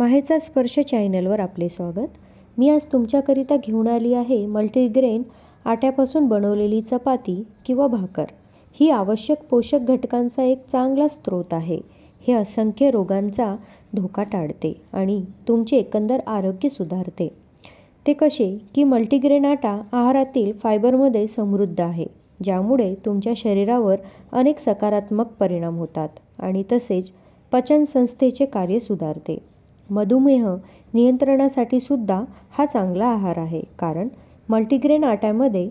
माहेचा स्पर्श चॅनलवर आपले स्वागत. मी आज तुमच्याकरिता घेऊन आली आहे मल्टीग्रेन आट्यापासून बनवलेली चपाती किंवा भाकर. ही आवश्यक पोषक घटकांचा एक चांगला स्रोत आहे. हे असंख्य रोगांचा धोका टाळते आणि तुमचे एकंदर आरोग्य सुधारते. ते कसे? की मल्टीग्रेन आटा आहारातील फायबरमध्ये समृद्ध आहे ज्यामुळे तुमच्या शरीरावर अनेक सकारात्मक परिणाम होतात आणि तसेच पचनसंस्थेचे कार्य सुधारते. मधुमेह नियंत्रणासाठी सुद्धा हा चांगला आहार आहे. कारण मल्टीग्रेन आट्यामध्ये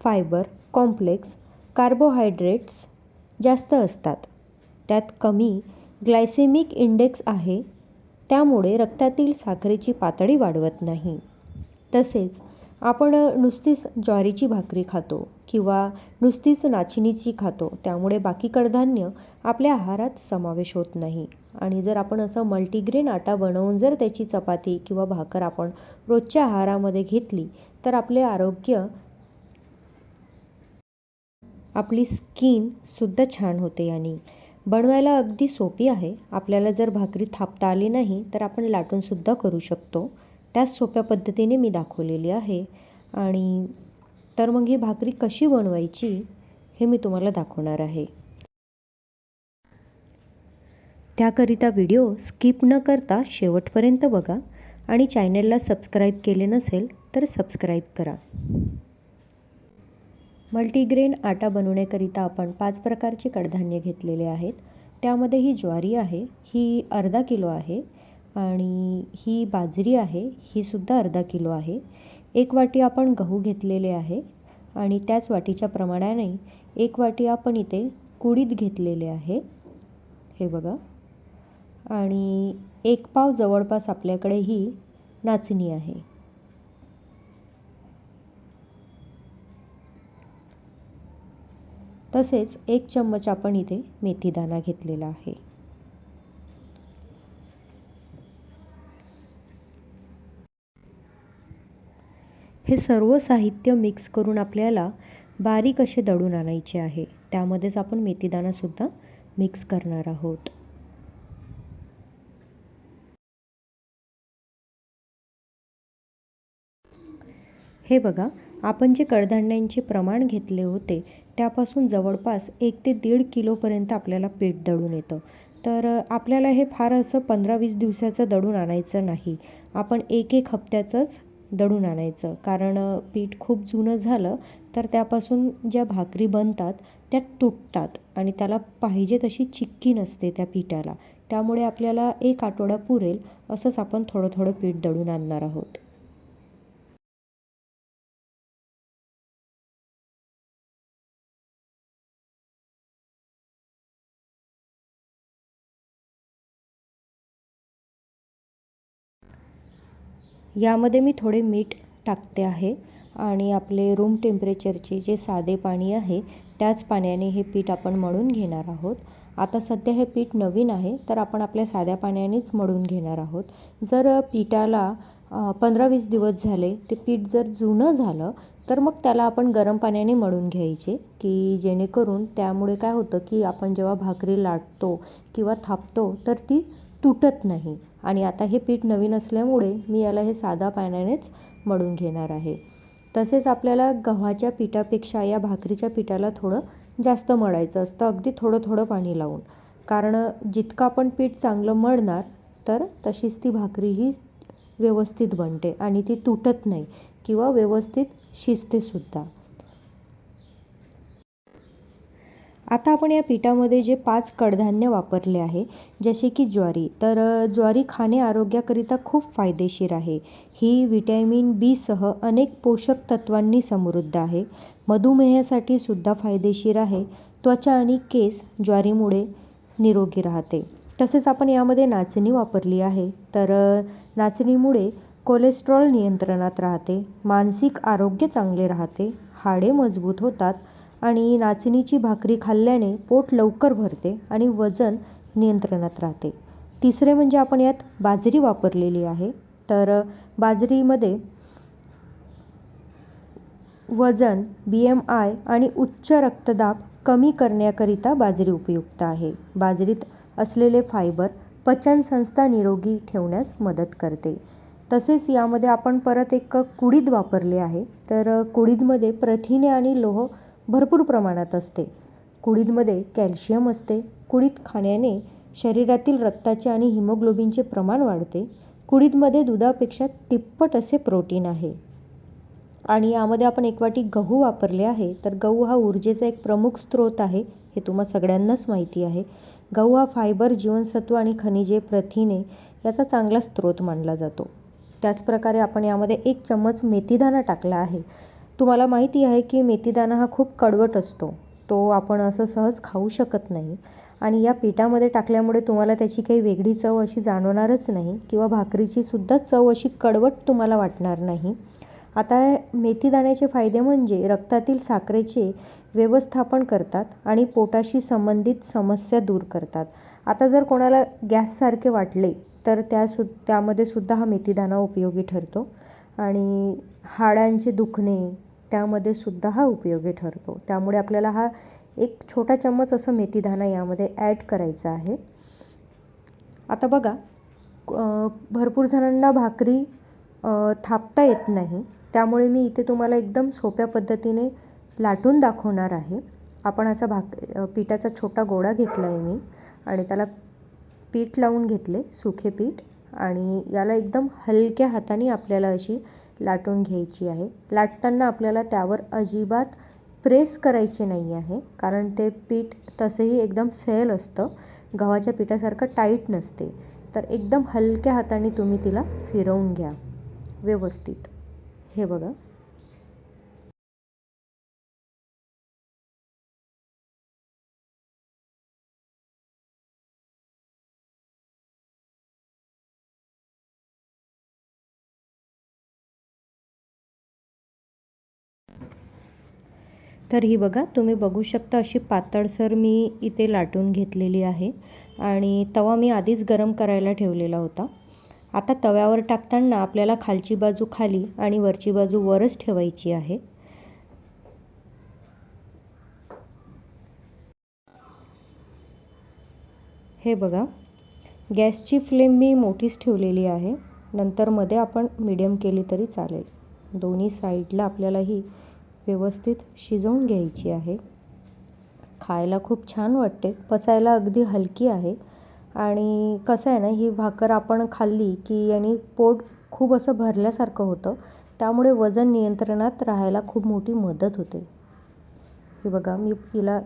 फायबर कॉम्प्लेक्स कार्बोहायड्रेट्स जास्त असतात. त्यात कमी ग्लायसेमिक इंडेक्स आहे. त्यामुळे रक्तातील साखरेची पातळी वाढवत नाही. तसेच आपण नुसतीच ज्वारीची भाकरी खातो किंवा नुसतीच नाचणीची खातो त्यामुळे बाकी कडधान्य आपल्या आहारात समावेश होत नाही. आणि जर आपण असं मल्टीग्रेन आटा बनवून जर त्याची चपाती किंवा भाकर आपण रोजच्या आहारामध्ये घेतली तर आपले आरोग्य आपली स्किनसुद्धा छान होते आणि बनवायला अगदी सोपी आहे. आपल्याला जर भाकरी थापता आली नाही तर आपण लाटूनसुद्धा करू शकतो. त्याच सोप्या पद्धतीने मी दाखवलेली आहे. आणि तर मग ही भाकरी कशी बनवायची हे मी तुम्हाला दाखवणार आहे. त्याकरिता व्हिडिओ स्किप न करता शेवटपर्यंत बघा आणि चॅनलला सबस्क्राईब केले नसेल तर सबस्क्राईब करा. मल्टीग्रेन आटा बनवण्याकरिता आपण पाच प्रकारचे कडधान्य घेतलेले आहेत. त्यामध्ये ही ज्वारी आहे ही अर्धा किलो आहे आणि ही बाजरी आहे ही सुद्धा अर्धा किलो आहे. एक वाटी आपण गहू घेतलेले आहे आणि त्याच वाटीच्या प्रमाणाने एक वाटी आपण इथे कुडीत घेतलेले आहे. हे बघा. आणि एक पाव जवळपास आपल्याकडे ही नाचणी आहे. तसेच एक चम्मच आपण इथे मेथीदाणा घेतलेला आहे. हे सर्व साहित्य मिक्स करून आपल्याला बारीक असे दळून आणायचे आहे. त्यामध्येच आपण मेथीदाणासुद्धा मिक्स करणार आहोत. हे बघा आपण जे कडधान्यांचे प्रमाण घेतले होते त्यापासून जवळपास एक ते दीड किलोपर्यंत आपल्याला पीठ दळून येतं. तर आपल्याला हे फार असं पंधरा वीस दिवसाचं दळून आणायचं नाही. आपण एक एक हप्त्याचंच दळून आणायचं. कारण पीठ खूप जुनं झालं तर त्यापासून ज्या भाकरी बनतात त्या तुटतात आणि त्याला पाहिजे तशी चिक्की नसते त्या पिठाला. त्यामुळे आपल्याला एक आठवडा पुरेल असंच आपण थोडं थोडं पीठ दळून आणणार आहोत. यामध्ये मी थोडे मीठ टाकते आहे आणि आपले रूम टेम्परेचरचे जे साधे पाणी आहे त्याच पाण्याने हे पीठ आपण मळून घेणार आहोत. आता सध्या हे पीठ नवीन आहे तर आपण आपल्या साध्या पाण्यानेच मळून घेणार आहोत. जर पिठाला पंधरा वीस दिवस झाले ते पीठ जर जुनं झालं तर मग त्याला आपण गरम पाण्याने मळून घ्यायचे की जेणेकरून त्यामुळे काय होतं की आपण जेव्हा भाकरी लाटतो किंवा थापतो तर ती तुटत नाही. आणि आता हे पीठ नवीन असल्यामुळे मी याला हे साधा पाण्यानेच मळून घेणार आहे. तसेच आपल्याला गव्हाच्या पिठापेक्षा या भाकरीच्या पिठाला थोडं जास्त मळायचं असतं. अगदी थोडं थोडं पाणी लावून. कारण जितकं आपण पीठ चांगलं मळणार तर तशीच ती भाकरीही व्यवस्थित बनते. आणि ती तुटत नाही किंवा व्यवस्थित शिजतेसुद्धा आता आपण या पिठामध्ये जे पाच कडधान्य वापरले आहे जसे की ज्वारी तर ज्वारी खाणे आरोग्याकरिता खूप फायदेशीर आहे. ही व्हिटॅमिन बीसह अनेक पोषक तत्वांनी समृद्ध आहे. मधुमेहासाठी सुद्धा फायदेशीर आहे. त्वचा आणि केस ज्वारीमुळे निरोगी राहते. तसेच आपण यामध्ये नाचणी वापरली आहे. तर नाचणीमुळे कोलेस्ट्रॉल नियंत्रणात राहते. मानसिक आरोग्य चांगले राहते. हाडे मजबूत होतात. आणि नाचणीची भाकरी खाल्ल्याने पोट लवकर भरते आणि वजन नियंत्रणात राहते. तिसरे म्हणजे आपण यात बाजरी वापरलेली आहे. तर बाजरीमध्ये वजन बी एम आय आणि उच्च रक्तदाब कमी करण्याकरिता बाजरी उपयुक्त आहे. बाजरीत असलेले फायबर पचनसंस्था निरोगी ठेवण्यास मदत करते. तसेच यामध्ये आपण परत एक कुडीद वापरले आहे. तर कुडीदमध्ये प्रथिने आणि लोह भरपूर प्रमाणात असते. कुडीदमध्ये कॅल्शियम असते. कुडीद खाण्याने शरीरातील रक्ताचे आणि हिमोग्लोबिनचे प्रमाण वाढते. कुडीदमध्ये दुधापेक्षा तिप्पट असे प्रोटीन आहे. आणि यामध्ये आपण एक वाटी गहू वापरले आहे. तर गहू हा ऊर्जेचा एक प्रमुख स्रोत आहे हे तुम्हा सगळ्यांनाच माहिती आहे. गहू हा फायबर जीवनसत्व आणि खनिजे प्रथिने याचा चांगला स्रोत मानला जातो. त्याचप्रकारे आपण यामध्ये एक चम्मच मेथीदाणा टाकला आहे. तुम्हाला माहिती आहे की मेथीदाणा हा खूप कडवट असतो. तो आपण असं सहज खाऊ शकत नाही. आणि या पिठामध्ये टाकल्यामुळे तुम्हाला त्याची काही वेगळी चव अशी जाणवणारच नाही किंवा भाकरीची सुद्धा चव अशी कडवट तुम्हाला वाटणार नाही. आता मेथीदाण्याचे फायदे म्हणजे रक्तातील साखरेचे व्यवस्थापन करतात आणि पोटाशी संबंधित समस्या दूर करतात. आता जर कोणाला गॅससारखे वाटले तर त्या सु त्यामध्ये सुद्धा हा मेथीदाणा उपयोगी ठरतो. आणि हाडांचे दुखणे त्यामध्ये सुद्धा हा उपयोगी ठरतो. त्यामुळे आपल्याला हा एक छोटा चम्मच असं मेथीदाणा यामध्ये ॲड करायचा आहे. आता बघा भरपूर जणांना भाकरी थापता येत नाही. त्यामुळे मी इथे तुम्हाला एकदम सोप्या पद्धतीने लाटून दाखवणार आहे. आपण असा भाक पिठाचा छोटा गोळा घेतला आहे मी आणि त्याला पीठ लावून घेतले सुखे पीठ. आणि याला एकदम हलक्या हाताने आपल्याला अशी लाटून घ्यायची आहे. लाटताना आपल्याला त्यावर अजिबात प्रेस करायचे नाही आहे कारण ते पीठ तसेही एकदम सैल असतं. गव्हाच्या पिठासारखं टाईट नसते. तर एकदम हलक्या हाताने तुम्ही तिला फिरवून घ्या. व्यवस्थित. हे बघा. तर ही बघा तुम्ही बघू शकता अशी पातळसर मी इथे लाटून घेतलेली आहे. आणि तवा मी आधीच गरम करायला ठेवलेला होता. आता तव्यावर टाकताना आपल्याला खालची बाजू खाली आणि वरची बाजू वरच ठेवायची आहे. हे बघा गॅसची फ्लेम मी मोठीच ठेवलेली आहे. नंतर मध्ये आपण मीडियम केली तरी चालेल. दोन्ही साईडला आपल्याला ही व्यवस्थित शिजवून घ्यायची आहे. खायला खूप छान वाटते. पचायला अगदी हलकी आहे. आणि कसं आहे ना ही भाकर आपण खाल्ली की याने पोट खूप असं भरल्यासारखं होतं. त्यामुळे वजन नियंत्रणात राहायला खूप मोठी मदत होते. हे बघा मी हिला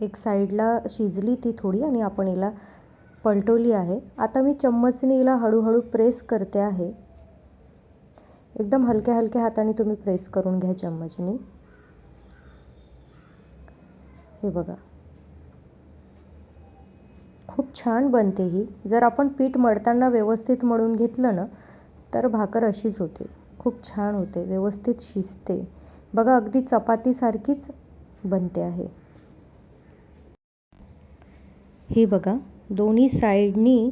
एक साईडला शिजली ती थोडी आणि आपण हिला पलटवली आहे. आता मी चम्मचने हिला हळूहळू प्रेस करते आहे. एकदम हलक्या हलक्या हाताने तुम्ही प्रेस करून घ्या चम्मचने. हे बघा. खूप छान बनते ही. जर आपण पीठ मळताना व्यवस्थित मळून घेतलं ना तर भाकर अशीच होते. खूप छान होते व्यवस्थित शिजते. बघा अगदी चपातीसारखीच बनते आहे. हे बघा दोन्ही साईडनी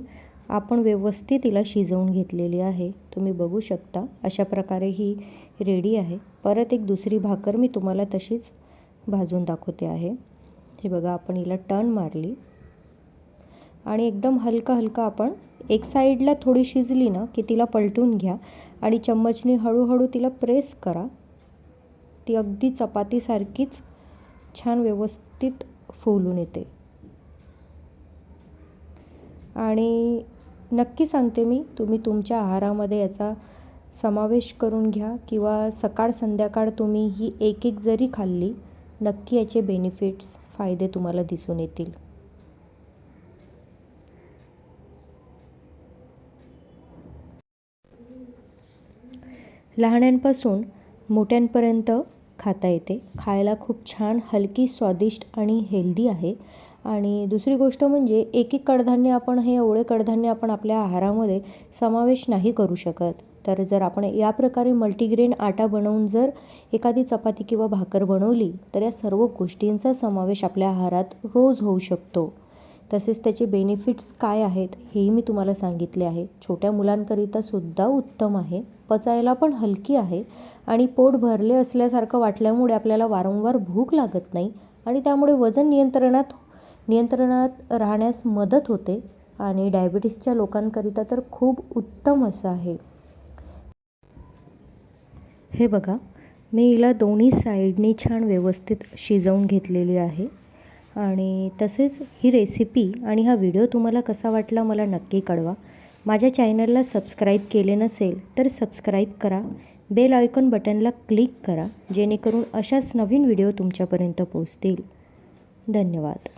आपण व्यवस्थित तिला शिजवून घेतलेली आहे. तुम्ही बघू शकता अशा प्रकारे ही रेडी आहे. परत एक दुसरी भाकर मी तुम्हाला तशीच भाजून दाखवते आहे. हे बघा आपण हिला टर्न मारली. आणि एकदम हलका हलका आपण एक साईडला थोडी शिजली ना की तिला पलटून घ्या. आणि चम्मचने हळूहळू तिला प्रेस करा. ती अगदी चपातीसारखीच छान व्यवस्थित फुलून येते. आणि नक्की सांगते मी तुम्ही तुमच्या आहारामध्ये याचा समावेश करून घ्या किंवा सकाळ संध्याकाळ तुम्ही ही एक एक जरी खाल्ली नक्की याचे बेनिफिट्स फायदे तुम्हाला दिसून येतील. लहाण्यांपासून मोठ्यांपर्यंत खाता येते. खायला खूप छान हलकी स्वादिष्ट आणि हेल्दी आहे. आणि दुसरी गोष्ट म्हणजे एक एक कडधान्य आपण हे एवढे कडधान्य आपण आपल्या आहारामध्ये समावेश नाही करू शकत. तर जर आपण या प्रकारे मल्टीग्रेन आटा बनवून जर एखादी चपाती किंवा भाकर बनवली तर या सर्व गोष्टींचा समावेश आपल्या आहारात रोज होऊ शकतो. तसेच त्याचे बेनिफिट्स काय आहेत हेही मी तुम्हाला सांगितले आहे. छोट्या मुलांकरिता सुद्धा उत्तम आहे. पचायला पण हलकी आहे आणि पोट भरले असल्यासारखं वाटल्यामुळे आपल्याला वारंवार भूक लागत नाही आणि त्यामुळे वजन नियंत्रणात नियंत्रणात राहण्यास मदत होते आणि डायबिटीसच्या लोकांकरिता तर खूप उत्तम असं आहे. हे बघा मी हिला दोन्ही साईडनी छान व्यवस्थित शिजवून घेतलेली आहे. आणि तसेच ही रेसिपी आणि हा व्हिडिओ तुम्हाला कसा वाटला मला नक्की कळवा. माझ्या चॅनलला सबस्क्राईब केले नसेल तर सबस्क्राईब करा. बेल आयकॉन बटनला क्लिक करा जेणेकरून अशाच नवीन व्हिडिओ तुमच्यापर्यंत पोहोचतील. धन्यवाद.